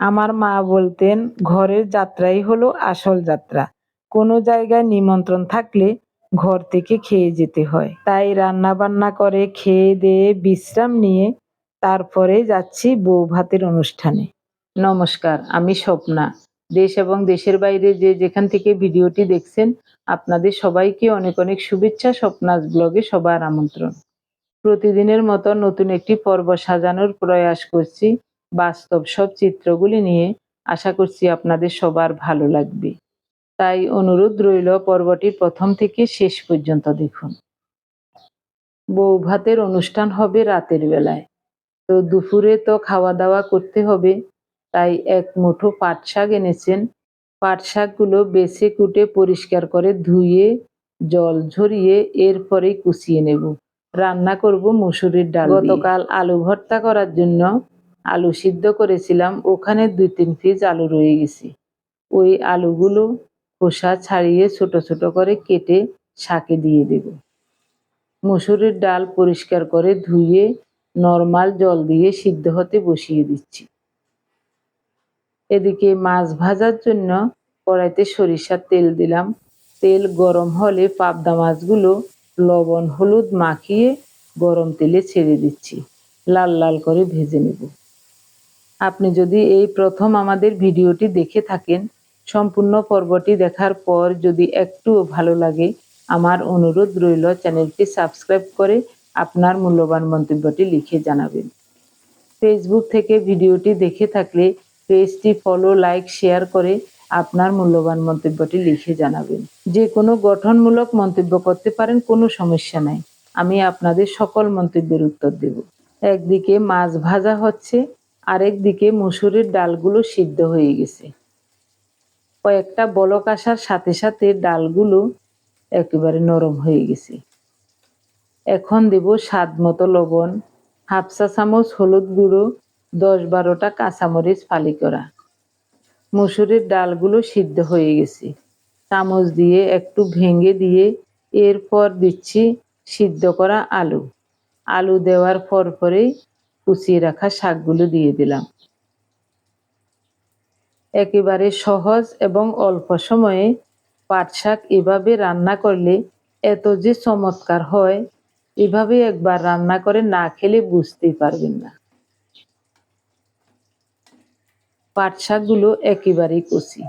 আমার মা বলতেন, ঘরের যাত্রাই হলো আসল যাত্রা। কোনো জায়গায় নিমন্ত্রণ থাকলে ঘর থেকে খেয়ে যেতে হয়। তাই রান্না বান্না করে, খেয়ে দিয়ে বিশ্রাম নিয়ে তারপরে যাচ্ছি বউ ভাতের অনুষ্ঠানে। নমস্কার, আমি স্বপ্না। দেশ এবং দেশের বাইরে যে যেখান থেকে ভিডিওটি দেখছেন, আপনাদের সবাইকে অনেক অনেক শুভেচ্ছা, স্বপ্নাস ব্লগে সবার আমন্ত্রণ। প্রতিদিনের মতো নতুন একটি পর্ব সাজানোর প্রয়াস করছি। বাস্তব সব চিত্রগুলি নিয়ে আশা করছি আপনাদের সবার ভালো লাগবে। তাই অনুরোধ রইল পর্বটির প্রথম থেকে শেষ পর্যন্ত দেখুন। বউ ভাতের অনুষ্ঠান হবে রাতের বেলায়। তো দুপুরে তো খাওয়া দাওয়া করতে হবে, তাই এক মুঠো পাট শাক এনেছেন। পাট শাকগুলো বেছে কুটে পরিষ্কার করে ধুয়ে, জল ঝরিয়ে এরপরেই কুচিয়ে নেব। রান্না করব মুসুরির ডাল গতকাল আলু ভর্তা করার জন্য আলু সিদ্ধ করেছিলাম, ওখানে দুই তিন পিস আলু রয়ে গেছে। ওই আলুগুলো খোসা ছাড়িয়ে ছোট ছোট করে কেটে শাকে দিয়ে দেব। মুসুরির ডাল পরিষ্কার করে ধুয়ে নর্মাল জল দিয়ে সিদ্ধ হতে বসিয়ে দিচ্ছি। এদিকে মাছ ভাজার জন্য কড়াইতে সরিষার তেল দিলাম। তেল গরম হলে পাবদা মাছগুলো লবণ, হলুদ মাখিয়ে গরম তেলে ছেড়ে দিচ্ছি। লাল লাল করে ভেজে নেব। আপনি যদি এই প্রথম আমাদের ভিডিওটি দেখে থাকেন, সম্পূর্ণ পর্বটি দেখার পর যদি একটুও ভালো লাগে, আমার অনুরোধ রইল চ্যানেলটি সাবস্ক্রাইব করে আপনার মূল্যবান মন্তব্যটি লিখে জানাবেন। ফেসবুক থেকে ভিডিওটি দেখে থাকলে পেজটি ফলো লাইক শেয়ার করে আপনার মূল্যবান মন্তব্যটি লিখে জানাবেন। যে কোনো গঠনমূলক মন্তব্য করতে পারেন, কোনো সমস্যা নাই। আমি আপনাদের সকল মন্তব্যের উত্তর দেব। একদিকে মাছ ভাজা হচ্ছে আরেক দিকে মুসুরির ডালগুলো সিদ্ধ হয়ে গেছে। কয়েকটা বলক আসার সাথে সাথে ডালগুলো একেবারে নরম হয়ে গেছে। এখন দেব স্বাদ মতো লবণ, হাফ চা চামচ হলুদ গুঁড়ো, দশ বারোটা কাঁচামরিচ ফালি করা। মুসুরির ডালগুলো সিদ্ধ হয়ে গেছে। চামচ দিয়ে একটু ভেঙে দিয়ে এরপর দিচ্ছি সিদ্ধ করা আলু। আলু দেওয়ার পর পরেই কুচিয়ে রাখা শাকগুলো দিয়ে দিলাম। একেবারে সহজ এবং অল্প সময়ে পাট শাক এভাবে রান্না করলে এত যে চমৎকার হয়, এভাবে একবার রান্না করে না খেলে বুঝতেই পারবেন না। পাট শাকগুলো একেবারেই কচি।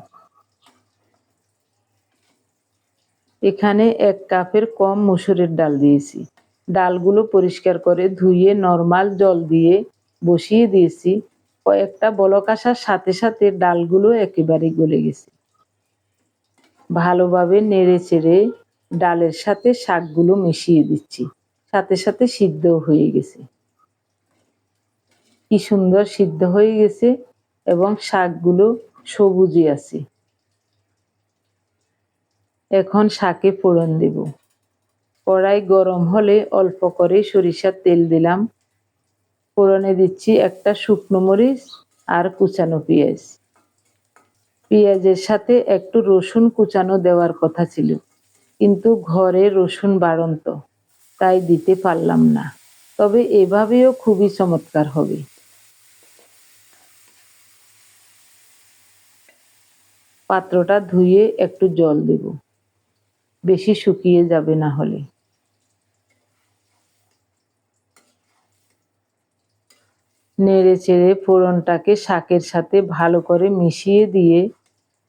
এখানে এক কাপের কম মুসুরের ডাল দিয়েছি। ডালগুলো পরিষ্কার করে ধুয়ে নর্মাল জল দিয়ে বসিয়ে দিয়েছি। কয়েকটা বলক আসার সাথে সাথে ডালগুলো একেবারে গলে গেছে। ভালোভাবে নেড়ে চেড়ে ডালের সাথে শাকগুলো মিশিয়ে দিচ্ছি। সাথে সাথে সিদ্ধ হয়ে গেছে। কি সুন্দর সিদ্ধ হয়ে গেছে এবং শাকগুলো সবুজই আছে। এখন শাকে ফোড়ন দেব। কড়াই গরম হলে অল্প করে সরিষার তেল দিলাম। ফোড়নে দিচ্ছি একটা শুকনো মরিচ আর কুচানো পেঁয়াজ। পেঁয়াজের সাথে একটু রসুন কুচানো দেওয়ার কথা ছিল, কিন্তু ঘরে রসুন বাড়ন্ত, তাই দিতে পারলাম না। তবে এভাবেও খুবই চমৎকার হবে। পাত্রটা ধুয়ে একটু জল দেব, বেশি শুকিয়ে যাবে না হলে। নেড়ে চেড়ে ফোড়নটাকে শাকের সাথে ভালো করে মিশিয়ে দিয়ে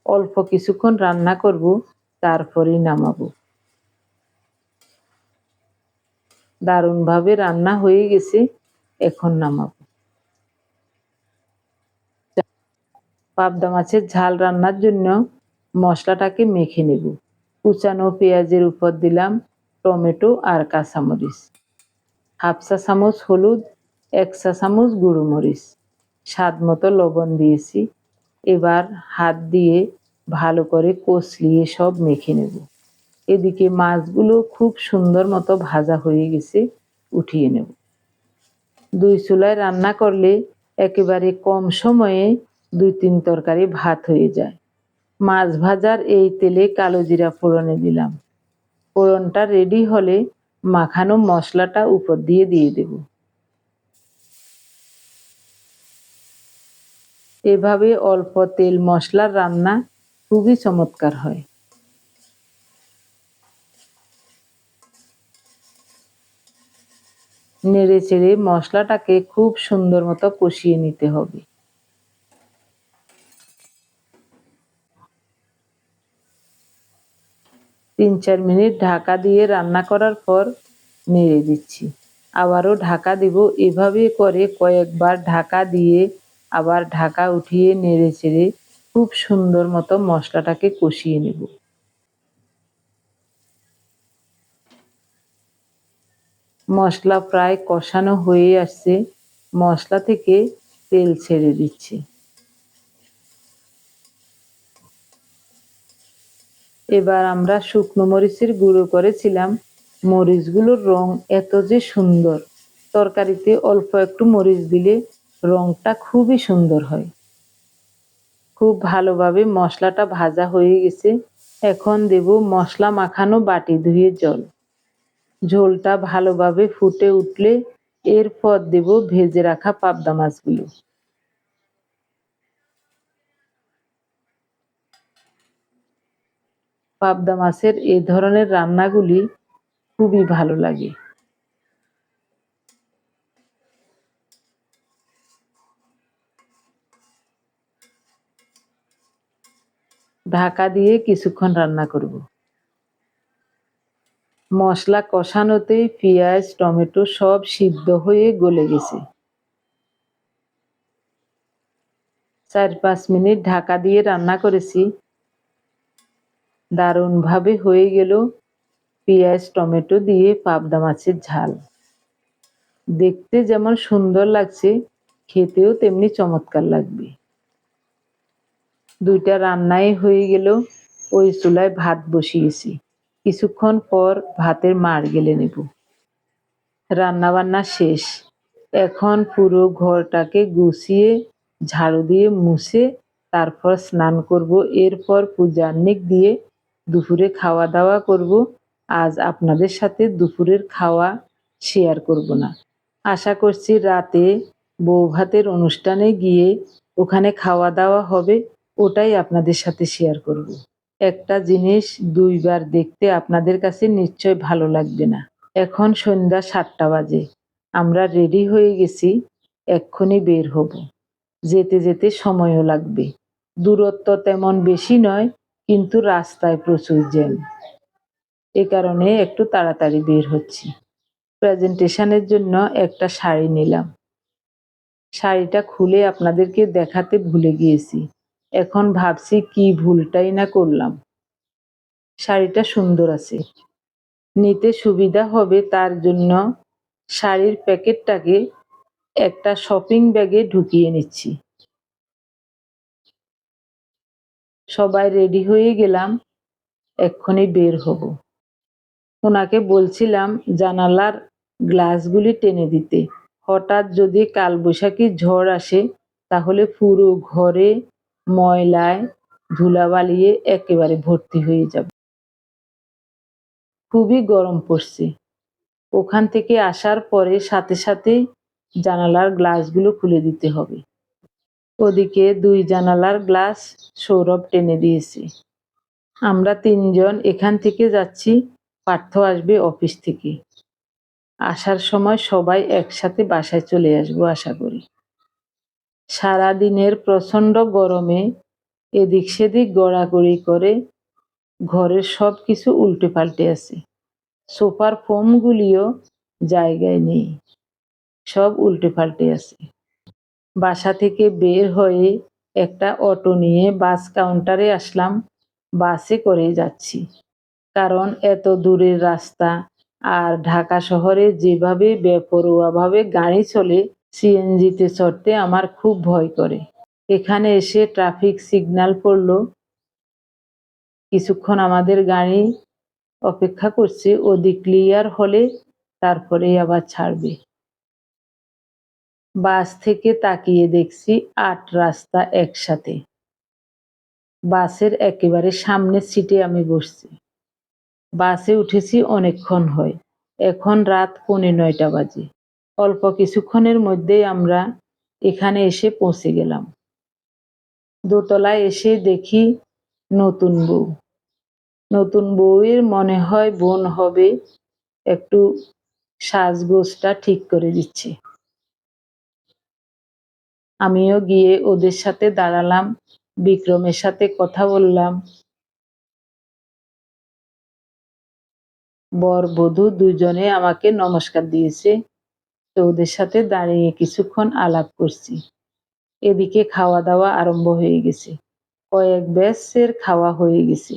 অল্প কিছুক্ষণ রান্না করব, তারপরেই নামাবো। দারুণভাবে রান্না হয়ে গেছে, এখন নামাবো। পাবদা মাছের ঝাল রান্নার জন্য মশলাটাকে মেখে নেব। কুচানো পেঁয়াজের উপর দিলাম টমেটো আর কাঁচামরিচ। হাফ চা চামচ হলুদ এক চা চামচ গুঁড়ো মরিচ স্বাদ মতো লবণ দিয়েছি। এবার হাত দিয়ে ভালো করে কষলিয়ে সব মেখে নেব। এদিকে মাছগুলো খুব সুন্দর মতো ভাজা হয়ে গেছে, উঠিয়ে নেব। দুই চুলায় রান্না করলে একেবারে কম সময়ে দুই তিন তরকারি ভাত হয়ে যায়। মাছ ভাজার এই তেলে কালো জিরা ফোড়নে দিলাম। ফোড়নটা রেডি হলে মাখানো মশলাটা উপর দিয়ে দিয়ে দেব। এভাবে অল্প তেল মশলার রান্না খুবই চমৎকার হয়। নেড়ে চেড়ে মশলাটাকে খুব সুন্দর মতো কষিয়ে নিতে হবে। তিন চার মিনিট ঢাকা দিয়ে রান্না করার পর নেড়ে দিচ্ছি। আবারও ঢাকা দিব। এভাবে করে কয়েকবার ঢাকা দিয়ে আবার ঢাকা উঠিয়ে নেড়ে চেড়ে খুব সুন্দর মতো মশলাটাকে কষিয়ে নেব। মশলা প্রায় কষানো হয়ে আসছে, মশলা থেকে তেল ছেড়ে দিচ্ছে। এবার আমরা শুকনো মরিচের গুঁড়ো করেছিলাম। মরিচগুলোর রং এত যে সুন্দর, তরকারিতে অল্প একটু মরিচ দিলে রংটা খুবই সুন্দর হয়। খুব ভালোভাবে মশলাটা ভাজা হয়ে গেছে। এখন দেব মশলা মাখানো বাটি ধুয়ে জল। ঝোলটা ভালোভাবে ফুটে উঠলে এরপর দেব ভেজে রাখা পাবদা মাছগুলো। পাবদা মাছের এ ধরনের রান্নাগুলি খুবই ভালো লাগে। ঢাকা দিয়ে কিছুক্ষণ রান্না করব। মশলা কষানোতেই পেঁয়াজ, টমেটো সব সিদ্ধ হয়ে গলে গেছে। চার পাঁচ মিনিট ঢাকা দিয়ে রান্না করেছি। দারুণভাবে হয়ে গেল পেঁয়াজ, টমেটো দিয়ে পাবদা মাছের ঝাল। দেখতে যেমন সুন্দর লাগছে, খেতেও তেমনি চমৎকার লাগবে। দুইটা রান্নাই হয়ে গেল ওই চুলায় ভাত বসিয়েছি। কিছুক্ষণ পর ভাতের মার গেলে নেব। রান্নাবান্না শেষ। এখন পুরো ঘরটাকে গুছিয়ে, ঝাড়ু দিয়ে মুছে, তারপর স্নান করব। এরপর পূজার পূজান্নিক দিয়ে দুপুরে খাওয়া দাওয়া করব। আজ আপনাদের সাথে দুপুরের খাওয়া শেয়ার করব না। আশা করছি রাতে বউ ভাতের অনুষ্ঠানে গিয়ে ওখানে খাওয়া দাওয়া হবে। ওটাই আপনাদের সাথে শেয়ার করব। একটা জিনিস দুইবার দেখতে আপনাদের কাছে নিশ্চয় ভালো লাগবে না। এখন সন্ধ্যা সাতটা বাজে। আমরা রেডি হয়ে গেছি, এক্ষুনি বের হব। যেতে যেতে সময়ও লাগবে। দূরত্ব তেমন বেশি নয়, কিন্তু রাস্তায় প্রচুর জ্যাম। এ কারণে একটু তাড়াতাড়ি বের হচ্ছি। প্রেজেন্টেশনের জন্য একটা শাড়ি নিলাম। শাড়িটা খুলে আপনাদেরকে দেখাতে ভুলে গিয়েছি। এখন ভাবছি কি ভুলটাই না করলাম। শাড়িটা সুন্দর আছে। নিতে সুবিধা হবে তার জন্য শাড়ির প্যাকেটটাকে একটা শপিং ব্যাগে ঢুকিয়ে নিচ্ছি। সবাই রেডি হয়ে গেলাম, এক্ষুনি বের হব। ওনাকে বলছিলাম জানালার গ্লাসগুলি টেনে দিতে। হঠাৎ যদি কালবৈশাখী ঝড় আসে, তাহলে পুরো ঘরে ময়লায় ধুলাবালিয়ে একেবারে ভর্তি হয়ে যাবে। খুবই গরম পড়ছে। ওখান থেকে আসার পরে সাথে সাথে জানালার গ্লাসগুলো খুলে দিতে হবে। ওদিকে দুই জানালার গ্লাস সৌরভ টেনে দিয়েছে। আমরা তিনজন এখান থেকে যাচ্ছি, পার্থ আসবে অফিস থেকে। আসার সময় সবাই একসাথে বাসায় চলে আসব আশা করি। সারা দিনের প্রচণ্ড গরমে এদিক সেদিক গড়াগড়ি করে ঘরের সব কিছু উল্টে পাল্টে আছে। সোফার ফোমগুলিও জায়গায় নেই, সব উল্টে পাল্টে আছে। বাসা থেকে বের হয়ে একটা অটো নিয়ে বাস কাউন্টারে আসলাম, বাসে করে যাচ্ছি। কারণ এত দূরের রাস্তা আর ঢাকা শহরে যেভাবে বেপরোয়াভাবে গাড়ি চলে সিএনজিতে চড়তে আমার খুব ভয় করে। এখানে এসে ট্রাফিক সিগন্যাল পড়ল। কিছুক্ষণ আমাদের গাড়ি অপেক্ষা করছে, ওদিক ক্লিয়ার হলে তারপরে আবার ছাড়বে। বাস থেকে তাকিয়ে দেখছি আট রাস্তা একসাথে। বাসের একেবারে সামনের সিটে আমি বসছি। বাসে উঠেছি অনেকক্ষণ হয়। এখন রাত পৌনে নয়টা বাজে। অল্প কিছুক্ষণের মধ্যেই আমরা এখানে এসে পৌঁছে গেলাম। দোতলায় এসে দেখি নতুন বউ। নতুন বউয়ের মনে হয় বোন হবে, একটু সাজগোজটা ঠিক করে দিচ্ছে। আমিও গিয়ে ওদের সাথে দাঁড়ালাম, বিক্রমের সাথে কথা বললাম। বর বধূ দুজনে আমাকে নমস্কার দিয়েছে। তো ওদের সাথে দাঁড়িয়ে কিছুক্ষণ আলাপ করছি। এদিকে খাওয়া দাওয়া আরম্ভ হয়ে গেছে। কয়েক ব্যাসের খাওয়া হয়ে গেছে।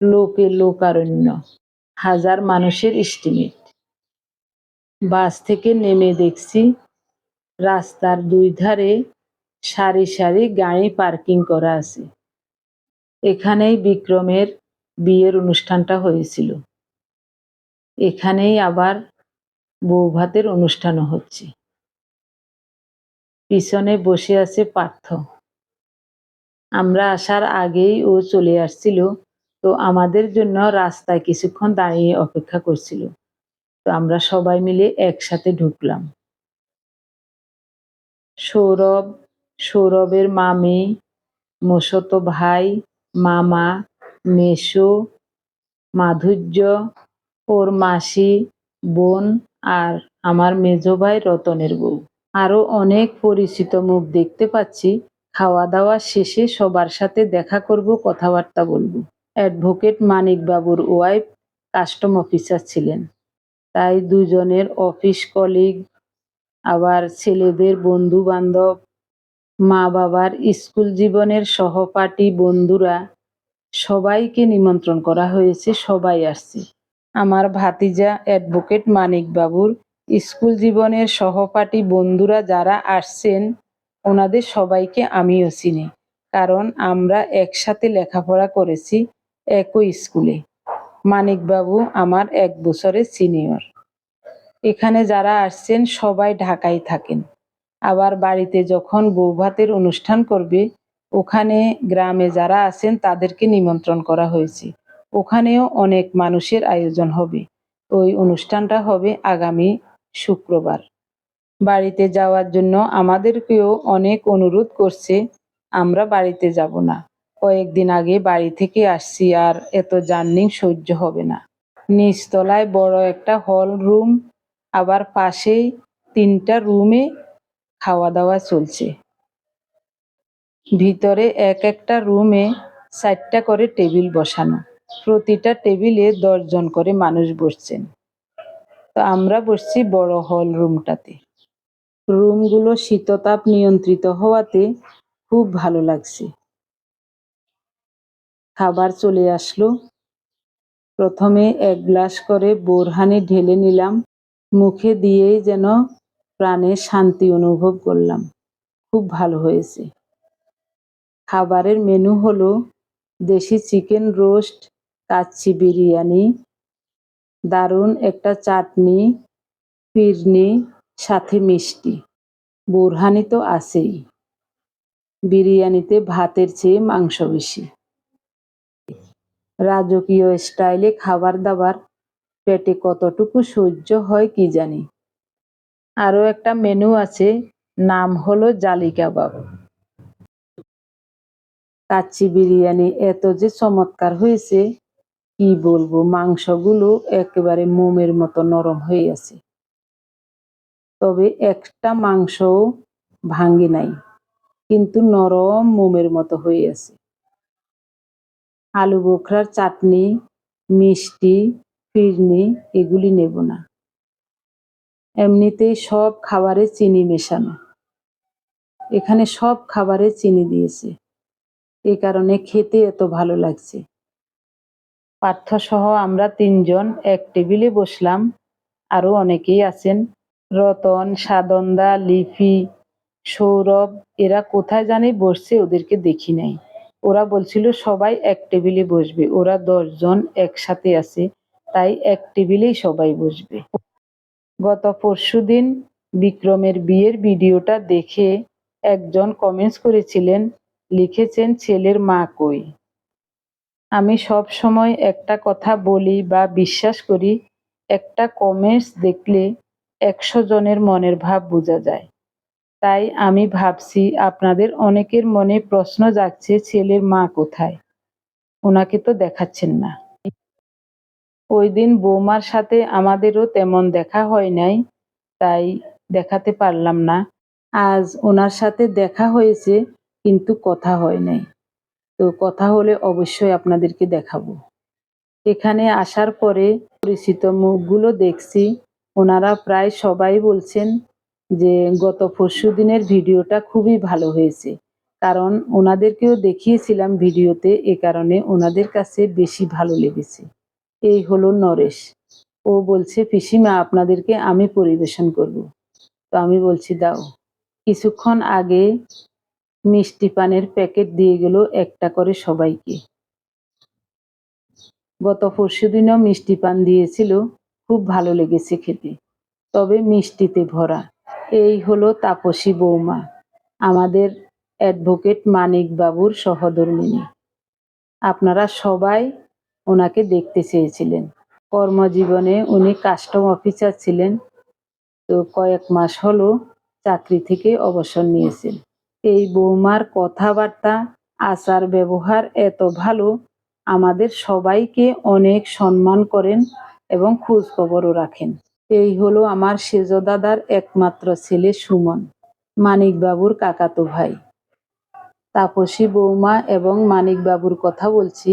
লোকে লোকারণ্য। হাজার মানুষের এস্টিমেট বাস থেকে নেমে দেখছি রাস্তার দুই ধারে সারি সারি গাড়ি পার্কিং করা আছে। এখানেই বিক্রমের বিয়ের অনুষ্ঠানটা হয়েছিল। এখানেই আবার বৌভাতের অনুষ্ঠানও হচ্ছে। পিছনে বসে আছে পার্থ। আমরা আসার আগেই ও চলে আসছিল, তো আমাদের জন্য রাস্তায় কিছুক্ষণ দাঁড়িয়ে অপেক্ষা করছিল। তো আমরা সবাই মিলে একসাথে ঢুকলাম। সৌরভ, সৌরভের মামি, মসত ভাই, মামা, মেসো, মাধুর্য, ওর মাসি, বোন আর আমার মেজো ভাই রতনের বউ। আরও অনেক পরিচিত মুখ দেখতে পাচ্ছি। খাওয়া দাওয়া শেষে সবার সাথে দেখা করব, কথাবার্তা বলব। অ্যাডভোকেট মানিক বাবুর ওয়াইফ কাস্টম অফিসার ছিলেন। তাই দুজনের অফিস কলিগ, আবার ছেলেদের বন্ধু বান্ধব মা বাবার স্কুল জীবনের সহপাঠী বন্ধুরা, সবাইকে নিমন্ত্রণ করা হয়েছে, সবাই আসছে। আমার ভাতিজা অ্যাডভোকেট মানিক বাবুর স্কুল জীবনের সহপাঠী বন্ধুরা যারা আসছেন, ওনাদের সবাইকে আমিও চিনি, কারণ আমরা একসাথে লেখাপড়া করেছি একই স্কুলে। মানিকবাবু আমার এক বছরের সিনিয়র। এখানে যারা আসছেন, সবাই ঢাকায় থাকেন। আবার বাড়িতে যখন বৌভাতের অনুষ্ঠান করবে, ওখানে গ্রামে যারা আছেন, তাদেরকে নিমন্ত্রণ করা হয়েছে। ওখানেও অনেক মানুষের আয়োজন হবে। ওই অনুষ্ঠানটা হবে আগামী শুক্রবার। বাড়িতে যাওয়ার জন্য আমাদেরকেও অনেক অনুরোধ করছে, আমরা বাড়িতে যাব না। কয়েকদিন আগে বাড়ি থেকে আসছি আর এত জার্নি সহ্য হবে না। নিচতলায় বড় একটা হল রুম, আবার পাশেই তিনটা রুমে খাওয়া দাওয়া চলছে। ভিতরে এক একটা রুমে চারটা করে টেবিল বসানো। প্রতিটা টেবিলে দশজন করে মানুষ বসছেন। তো আমরা বসছি বড় হল রুমটাতে। রুমগুলো শীততাপ নিয়ন্ত্রিত হওয়াতে খুব ভালো লাগছে। খাবার চলে আসলো। প্রথমে এক গ্লাস করে বোরহানি ঢেলে নিলাম। মুখে দিয়েই যেন প্রাণে শান্তি অনুভব করলাম। খুব ভালো হয়েছে। খাবারের মেনু হলো দেশি চিকেন রোস্ট কাচ্চি বিরিয়ানি, দারুণ একটা চাটনি, ফিরনি, সাথে মিষ্টি। বোরহানি তো আছেই। বিরিয়ানিতে ভাতের চেয়ে মাংস বেশি। রাজকীয় স্টাইলে খাবার দাবার পেটে কতটুকু সহ্য হয় কি জানি। আরও একটা মেনু আছে, নাম হলো জালি কাবাব। কাচ্চি বিরিয়ানি এত যে চমৎকার হয়েছে কি বলব, মাংসগুলো একেবারে মোমের মতো নরম হয়ে আছে। তবে একটা মাংসও ভাঙ্গি নাই, কিন্তু নরম মোমের মতো হয়ে আছে। আলু বোখরার চাটনি, মিষ্টি, ফিরনি, এগুলি নেব না। এমনিতেই সব খাবারে চিনি মেশানো। এখানে সব খাবারে চিনি দিয়েছে। এ কারণে খেতে এত ভালো লাগছে। পার্থ সহ আমরা তিনজন এক টেবিলে বসলাম। আরও অনেকেই আছেন। রতন, সাদন্দা, লিপি, সৌরভ, এরা কোথায় জানি বসছে, ওদেরকে দেখি নাই। ওরা বলছিল, সবাই এক টেবিলে বসবে। ওরা দশজন একসাথে আছে, তাই এক টেবিলেই সবাই বসবে। গত পরশুদিন বিক্রমের বিয়ের ভিডিওটা দেখে একজন কমেন্টস করেছিলেন, লিখেছেন, ছেলের মা কই? আমি সব সময় একটা কথা বলি বা বিশ্বাস করি, একটা কমেন্টস দেখলে একশো জনের মনের ভাব বোঝা যায়। তাই আমি ভাবছি, আপনাদের অনেকের মনে প্রশ্ন জাগছে, ছেলের মা কোথায়? ওনাকে তো দেখাচ্ছেন না। ওই দিন বৌমার সাথে আমাদেরও তেমন দেখা হয় নাই, তাই দেখাতে পারলাম না। আজ ওনার সাথে দেখা হয়েছে, কিন্তু কথা হয় নাই। তো কথা হলে অবশ্যই আপনাদেরকে দেখাবো। এখানে আসার পরে পরিচিত মুখগুলো দেখছি। ওনারা প্রায় সবাই বলছেন যে, গত পরশু দিনের ভিডিওটা খুবই ভালো হয়েছে। কারণ ওনাদেরকেও দেখিয়েছিলাম ভিডিওতে, এ কারণে ওনাদের কাছে বেশি ভালো লেগেছে। এই হলো নরেশ। ও বলছে, পিসিমা, আপনাদেরকে আমি পরিবেশন করব। তো আমি বলছি, দাও। কিছুক্ষণ আগে মিষ্টি পানের প্যাকেট দিয়ে গেল একটা করে সবাইকে। গত পরশুদিনও মিষ্টি পান দিয়েছিল, খুব ভালো লেগেছে খেতে। তবে মিষ্টিতে ভরা। এই হলো তাপসী বৌমা, আমাদের অ্যাডভোকেট মানিক বাবুর সহধর্মিনী। আপনারা সবাই ওনাকে দেখতে চেয়েছিলেন। কর্মজীবনে উনি কাস্টম অফিসার ছিলেন, তো কয়েক মাস হলো চাকরি থেকে অবসর নিয়েছেন। এই বৌমার কথাবার্তা, আচার ব্যবহার এত ভালো, আমাদের সবাইকে অনেক সম্মান করেন এবং খোঁজ খবরও রাখেন। এই হলো আমার সেজ দাদার একমাত্র ছেলে সুমন, মানিকবাবুর কাকাতো ভাই। তাপসী বৌমা এবং মানিকবাবুর কথা বলছি,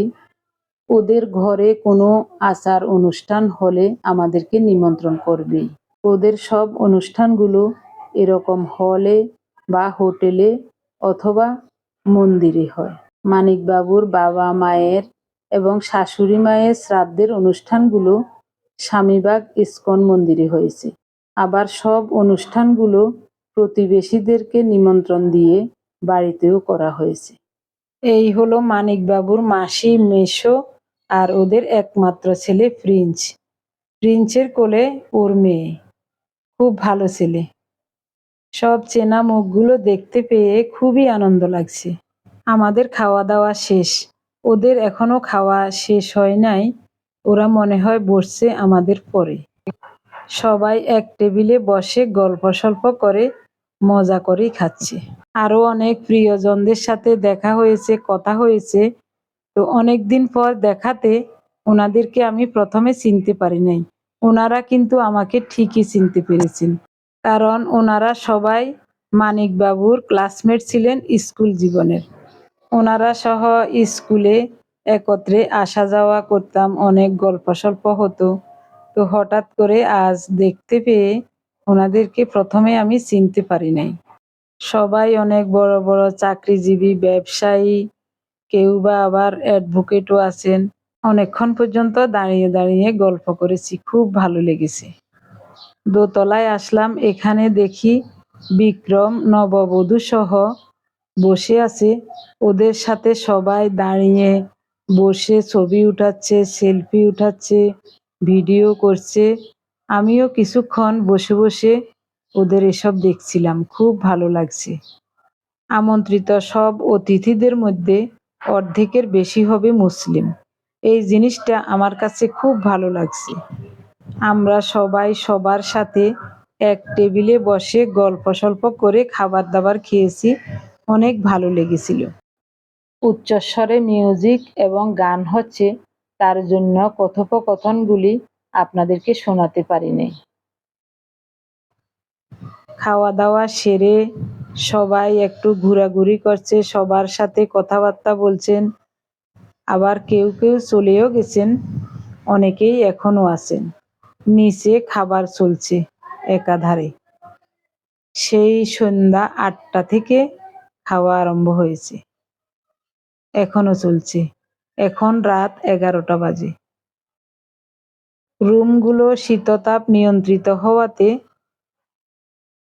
ওদের ঘরে কোনো আচার অনুষ্ঠান হলে আমাদেরকে নিমন্ত্রণ করবেই। ওদের সব অনুষ্ঠানগুলো এরকম হলে বা হোটেলে অথবা মন্দিরে হয়। মানিকবাবুর বাবা মায়ের এবং শাশুড়ি মায়ের শ্রাদ্ধের অনুষ্ঠানগুলো স্বামীবাগ ইস্কন মন্দিরে হয়েছে। আবার সব অনুষ্ঠানগুলো প্রতিবেশীদেরকে নিমন্ত্রণ দিয়ে বাড়িতেও করা হয়েছে। এই হলো মানিকবাবুর মাসি মেশো আর ওদের একমাত্র ছেলে প্রিন্স। প্রিন্সের কোলে ওর মেয়ে। খুব ভালো ছেলে। সব চেনা মুখগুলো দেখতে পেয়ে খুবই আনন্দ লাগছে। আমাদের খাওয়া দাওয়া শেষ। ওদের এখনও খাওয়া শেষ হয় নাই। ওরা মনে হয় বসছে আমাদের পরে। সবাই এক টেবিলে বসে গল্প সল্প করে, মজা করেই খাচ্ছে। আরও অনেক প্রিয়জনদের সাথে দেখা হয়েছে, কথা হয়েছে। তো অনেক দিন পর দেখাতে ওনাদেরকে আমি প্রথমে চিনতে পারি নাই। ওনারা কিন্তু আমাকে ঠিকই চিনতে পেরেছেন। কারণ ওনারা সবাই মানিকবাবুর ক্লাসমেট ছিলেন স্কুল জীবনের। ওনারা সহ স্কুলে একত্রে আসা যাওয়া করতাম, অনেক গল্প সল্প হতো। তো হঠাৎ করে আজ দেখতে পেয়ে ওনাদেরকে প্রথমে আমি চিনতে পারি নাই। সবাই অনেক বড় বড় চাকরিজীবী, ব্যবসায়ী, কেউ বা আবার অ্যাডভোকেটও আছেন। অনেকক্ষণ পর্যন্ত দাঁড়িয়ে দাঁড়িয়ে গল্প করেছি, খুব ভালো লেগেছে। দোতলায় আসলাম। এখানে দেখি বিক্রম, নববধূ সহ বসে আছে। ওদের সাথে সবাই দাঁড়িয়ে বসে ছবি উঠাচ্ছে, সেলফি উঠাচ্ছে, ভিডিও করছে। আমিও কিছুক্ষণ বসে বসে ওদের এসব দেখছিলাম। খুব ভালো লাগছে। আমন্ত্রিত সব অতিথিদের মধ্যে অর্ধেকের বেশি হবে মুসলিম। এই জিনিসটা আমার কাছে খুব ভালো লাগছে। আমরা সবাই সবার সাথে এক টেবিলে বসে গল্প সল্প করে খাবার দাবার খেয়েছি। অনেক ভালো লেগেছিল। উচ্চস্বরে মিউজিক এবং গান হচ্ছে তার জন্য কথোপকথনগুলি আপনাদেরকে শোনাতে পারিনি। খাওয়া দাওয়া সেরে সবাই একটু ঘোরাঘুরি করছে, সবার সাথে কথাবার্তা বলছেন, আবার কেউ কেউ চলেও গেছেন, অনেকেই এখনও আছেন। নিচে খাবার চলছে একাধারে। সেই সন্ধ্যা আটটা থেকে খাওয়া আরম্ভ হয়েছে। এখনও চলছে। এখন রাত এগারোটা বাজে। রুমগুলো শীততাপ নিয়ন্ত্রিত হওয়াতে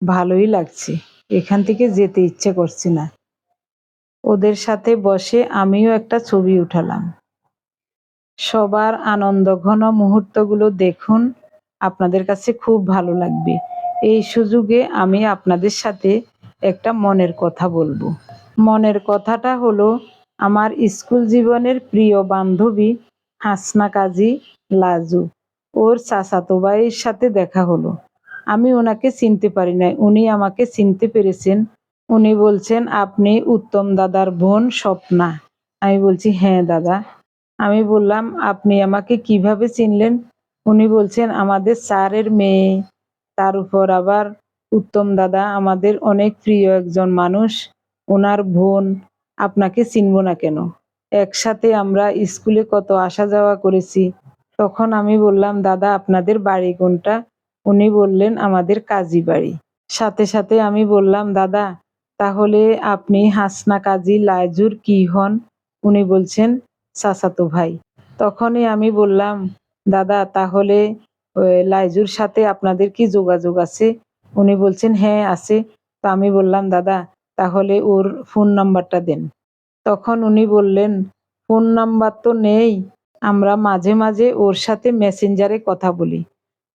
ভালোই লাগছে। এখান থেকে যেতে ইচ্ছে করছে না। ওদের সাথে বসে আমিও একটা ছবি উঠালাম। সবার আনন্দ ঘন মুহূর্তগুলো দেখুন আপনাদের কাছে খুব ভালো লাগবে। এই সুযোগে আমি আপনাদের সাথে একটা মনের কথা বলব। মনের কথাটা হলো, আমার স্কুল জীবনের প্রিয় বান্ধবী হাসনা কাজী লাজু। ওর চাচাতো ভাইয়ের সাথে দেখা হলো। আমি ওনাকে চিনতে পারি নাই। উনি আমাকে চিনতে পেরেছেন। উনি বলছেন, আপনি উত্তম দাদার বোন স্বপ্না। আমি বলছি হ্যাঁ দাদা। আমি বললাম, আপনি আমাকে কীভাবে চিনলেন? উনি বলছেন, আমাদের স্যারের মেয়ে, তার উপর আবার উত্তম দাদা আমাদের অনেক প্রিয় একজন মানুষ ওনার বোন, আপনাকে চিনব না কেন? একসাথে আমরা স্কুলে কত আসা যাওয়া করেছি। তখন আমি বললাম, দাদা, আপনাদের বাড়ি কোনটা? উনি বললেন, আমাদের কাজী বাড়ি। সাথে সাথে আমি বললাম, দাদা, তাহলে আপনি হাসনা কাজী লাজুর কি হন? উনি বলছেন, চাচাতো ভাই। তখনই আমি বললাম দাদা, তাহলে লাইজুর সাথে আপনাদের কি যোগাযোগ আছে? উনি বলছেন হ্যাঁ আছে। তো আমি বললাম, দাদা, তাহলে ওর ফোন নাম্বারটা দেন। তখন উনি বললেন, ফোন নাম্বার তো নেই, আমরা মাঝে মাঝে ওর সাথে মেসেঞ্জারে কথা বলি।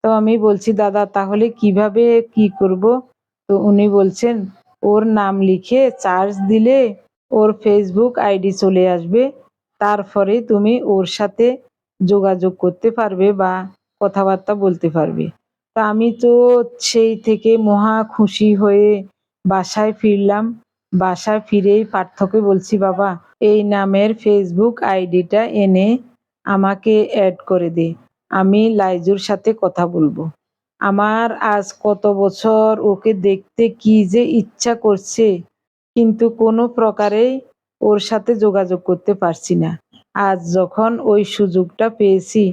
তো আমি বলছি, দাদা, তাহলে কীভাবে কি করব? তো উনি বলছেন, ওর নাম লিখে চার্জ দিলে ওর ফেসবুক আইডি চলে আসবে। তারপরে তুমি ওর সাথে যোগাযোগ করতে পারবে বা কথাবার্তা বলতে পারবে। তা আমি তো সেই থেকে মহা খুশি হয়ে বাসায় ফিরলাম। বাসায় ফিরেই পার্থকে বলছি, বাবা, এই নামের ফেসবুক আইডিটা এনে আমাকে অ্যাড করে দে। আমি লাইজুর সাথে কথা বলব। আমার আজ কত বছর ওকে দেখতে কি যে ইচ্ছা করছে, কিন্তু কোনো প্রকারেই ওর সাথে যোগাযোগ করতে পারছি না। আজ যখন ওই সুযোগটা পেয়েছি,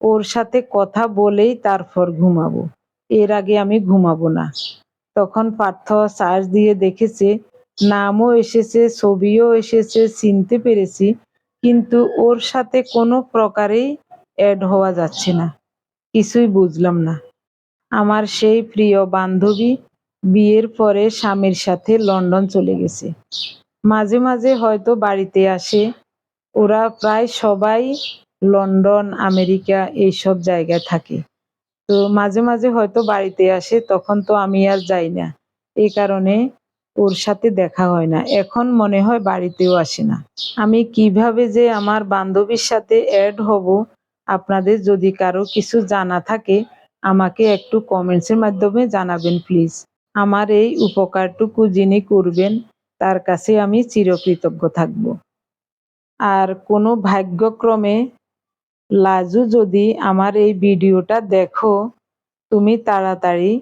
ওর সাথে কথা বলেই তারপর ঘুমাবো। এর আগে আমি ঘুমাবো না। তখন পার্থ চার্জ দিয়ে দেখেছে, নামও এসেছে, ছবিও এসেছে, চিনতে পেরেছি, কিন্তু ওর সাথে কোনো প্রকারেই অ্যাড হওয়া যাচ্ছে না। কিছুই বুঝলাম না। আমার সেই প্রিয় বান্ধবী বিয়ের পরে স্বামীর সাথে লন্ডন চলে গেছে। মাঝে মাঝে হয়তো বাড়িতে আসে ওরা প্রায় সবাই লন্ডন, আমেরিকা এইসব জায়গায় থাকে। তো মাঝে মাঝে হয়তো বাড়িতে আসে, তখন তো আমি আর যাই না। এই কারণে ওর সাথে দেখা হয় না। এখন মনে হয় বাড়িতেও আসে না। আমি কীভাবে যে আমার বান্ধবীর সাথে অ্যাড হব, আপনাদের যদি কারও কিছু জানা থাকে, আমাকে একটু কমেন্টসের মাধ্যমে জানাবেন প্লিজ আমার এই উপকারটুকু যিনি করবেন, তার কাছে আমি চিরকৃতজ্ঞ থাকব। আর কোনো ভাগ্যক্রমে লাজু যদি আমার এই ভিডিওটা দেখো, তুমি তাড়াতাড়ি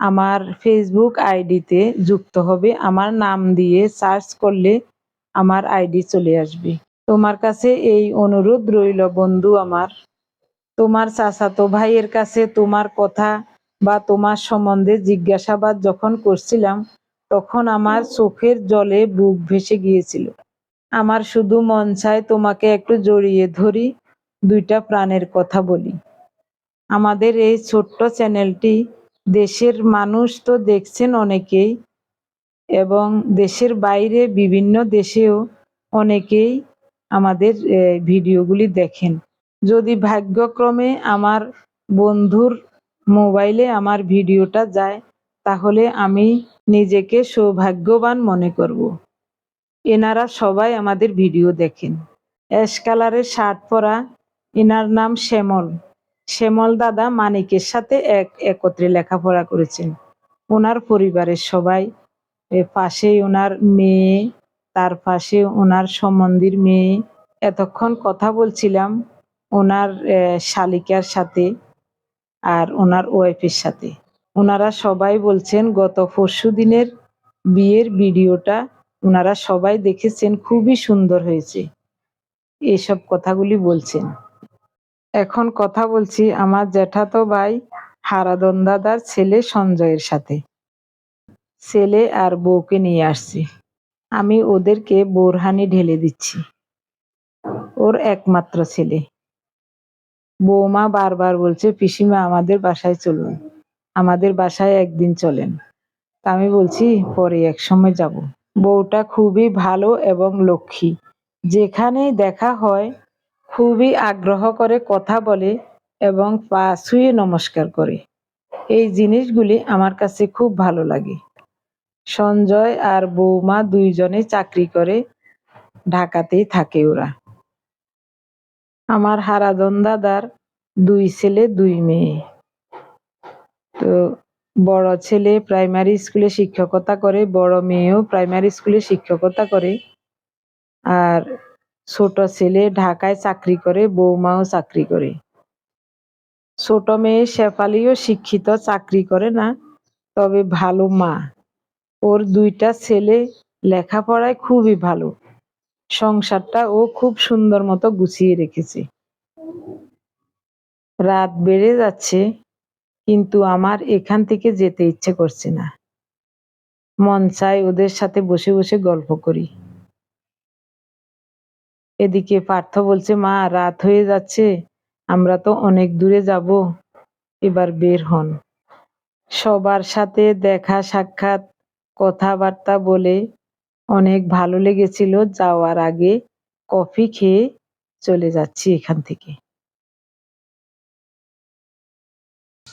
আমার ফেসবুক আইডিতে যুক্ত হবে। আমার নাম দিয়ে সার্চ করলে আমার আইডি চলে আসবে। তোমার কাছে এই অনুরোধ রইল বন্ধু আমার। তোমার চাচাতো ভাইয়ের কাছে তোমার কথা বা তোমার সম্বন্ধে জিজ্ঞাসাবাদ যখন করছিলাম, তখন আমার চোখের জলে বুক ভেসে গিয়েছিল। আমার শুধু মন চায় তোমাকে একটু জড়িয়ে ধরি, দুইটা প্রাণের কথা বলি আমাদের এই ছোট্ট চ্যানেলটি দেশের মানুষ তো দেখছেন অনেকেই এবং দেশের বাইরে বিভিন্ন দেশেও অনেকেই আমাদের ভিডিওগুলি দেখেন যদি ভাগ্যক্রমে আমার বন্ধুর মোবাইলে আমার ভিডিওটা যায়, তাহলে আমি নিজেকে সৌভাগ্যবান মনে করব। এনারা সবাই আমাদের ভিডিও দেখেন। অ্যাশ কালারের শার্ট পরা এনার নাম শ্যামল। শ্যামল দাদা মানিকের সাথে এক একত্রে লেখাপড়া করেছেন। ওনার পরিবারের সবাই পাশে ওনার মেয়ে, তার পাশে ওনার সম্বন্ধীর মেয়ে। এতক্ষণ কথা বলছিলাম ওনার শালিকার সাথে আর ওনার ওয়াইফের সাথে। ওনারা সবাই বলছেন, গত পরশু দিনের বিয়ের ভিডিওটা ওনারা সবাই দেখেছেন, খুবই সুন্দর হয়েছে। এসব কথাগুলি বলছেন। এখন কথা বলছি আমার জ্যাঠাতো ভাই হারাদন দাদার ছেলে সঞ্জয়ের সাথে। ছেলে আর বউকে নিয়ে আসছি। আমি ওদেরকে বোরহানি ঢেলে দিচ্ছি। ওর একমাত্র ছেলে। বৌমা বারবার বলছে, পিসিমা, আমাদের বাসায় চলুন। আমাদের বাসায় একদিন চলেন। তা আমি বলছি, পরে এক সময় যাব। বউটা খুবই ভালো এবং লক্ষ্মী। যেখানেই দেখা হয়, খুবই আগ্রহ করে কথা বলে এবং পা ছুঁয়ে নমস্কার করে। এই জিনিসগুলি আমার কাছে খুব ভালো লাগে। সঞ্জয় আর বৌমা দুইজনে চাকরি করে ঢাকাতেই থাকে ওরা। আমার হারাদন দাদার দুই ছেলে, দুই মেয়ে। তো বড় ছেলে প্রাইমারি স্কুলে শিক্ষকতা করে, বড় মেয়েও প্রাইমারি স্কুলে শিক্ষকতা করে। আর ছোট ছেলে ঢাকায় চাকরি করে, বৌমাও চাকরি করে। ছোট মেয়ে শেফালিও শিক্ষিত, চাকরি করে না, তবে ভালো মা। ওর দুইটা ছেলে লেখাপড়ায় খুবই ভালো। সংসারটা ও খুব সুন্দর মতো গুছিয়ে রেখেছে। রাত বেড়ে যাচ্ছে। কিন্তু আমার এখান থেকে যেতে ইচ্ছে করছে না। মন চায় ওদের সাথে বসে বসে গল্প করি। এদিকে পার্থ বলছে, মা, রাত হয়ে যাচ্ছে, আমরা তো অনেক দূরে যাব, এবার বের হন। সবার সাথে দেখা সাক্ষাৎ, কথাবার্তা বলে অনেক ভালো লেগেছিল, যাওয়ার আগে কফি খেয়ে চলে যাচ্ছি এখান থেকে।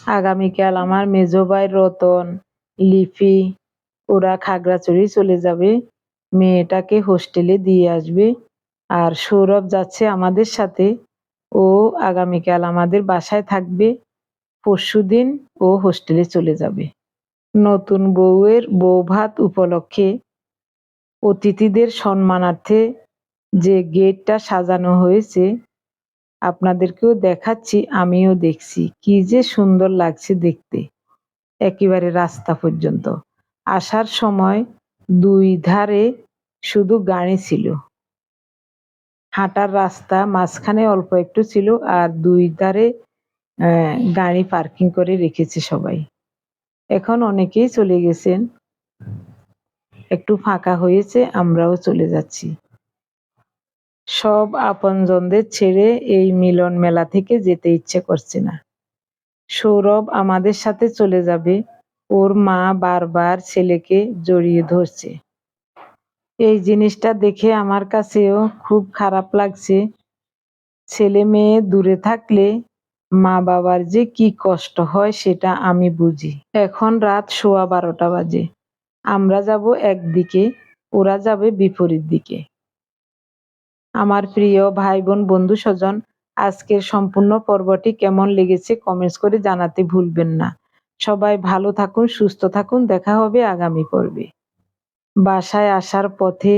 আগামীকাল আমার মেজো ভাই রতন, লিপি, ওরা খাগড়াছড়ি চলে যাবে। মেয়েটাকে হোস্টেলে দিয়ে আসবে। আর সৌরভ যাচ্ছে আমাদের সাথে। ও আগামীকাল আমাদের বাসায় থাকবে। পরশুদিন ও হোস্টেলে চলে যাবে। নতুন বউয়ের বউ ভাত উপলক্ষে অতিথিদের সম্মানার্থে যে গেটটা সাজানো হয়েছে আপনাদেরকেও দেখাচ্ছি, আমিও দেখছি। কি যে সুন্দর লাগছে দেখতে। একেবারে রাস্তা পর্যন্ত। আসার সময় দুই ধারে শুধু গাড়ি ছিল। হাঁটার রাস্তা মাঝখানে অল্প একটু ছিল আর দুই ধারে গাড়ি পার্কিং করে রেখেছে সবাই। এখন অনেকেই চলে গেছেন। একটু ফাঁকা হয়েছে, আমরাও চলে যাচ্ছি। সব আপনজনদের ছেড়ে এই মিলন মেলা থেকে যেতে ইচ্ছে করছে না। সৌরভ আমাদের সাথে চলে যাবে। ওর মা বারবার ছেলেকে জড়িয়ে ধরছে। এই জিনিসটা দেখে আমার কাছেও খুব খারাপ লাগছে। ছেলে মেয়ে দূরে থাকলে মা বাবার যে কি কষ্ট হয় সেটা আমি বুঝি। এখন রাত সোয়া বারোটা বাজে। আমরা যাব একদিকে, ওরা যাবে বিপরীত দিকে। আমার প্রিয় ভাই বোন বন্ধু স্বজন আজকের সম্পূর্ণ পর্বটি কেমন লেগেছে কমেন্টস করে জানাতে ভুলবেন না। সবাই ভালো থাকুন, সুস্থ থাকুন, দেখা হবে আগামী পর্বে। বাসায় আসার পথে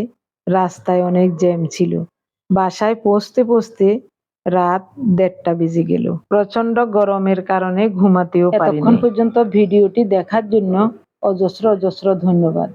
রাস্তায় অনেক জ্যাম ছিল। বাসায় পৌঁছতে পৌঁছতে রাত দেড়টা বেজে গেল। প্রচণ্ড গরমের কারণে ঘুমাতেও পারি পর্যন্ত ভিডিওটি দেখার জন্য অজস্র অজস্র ধন্যবাদ।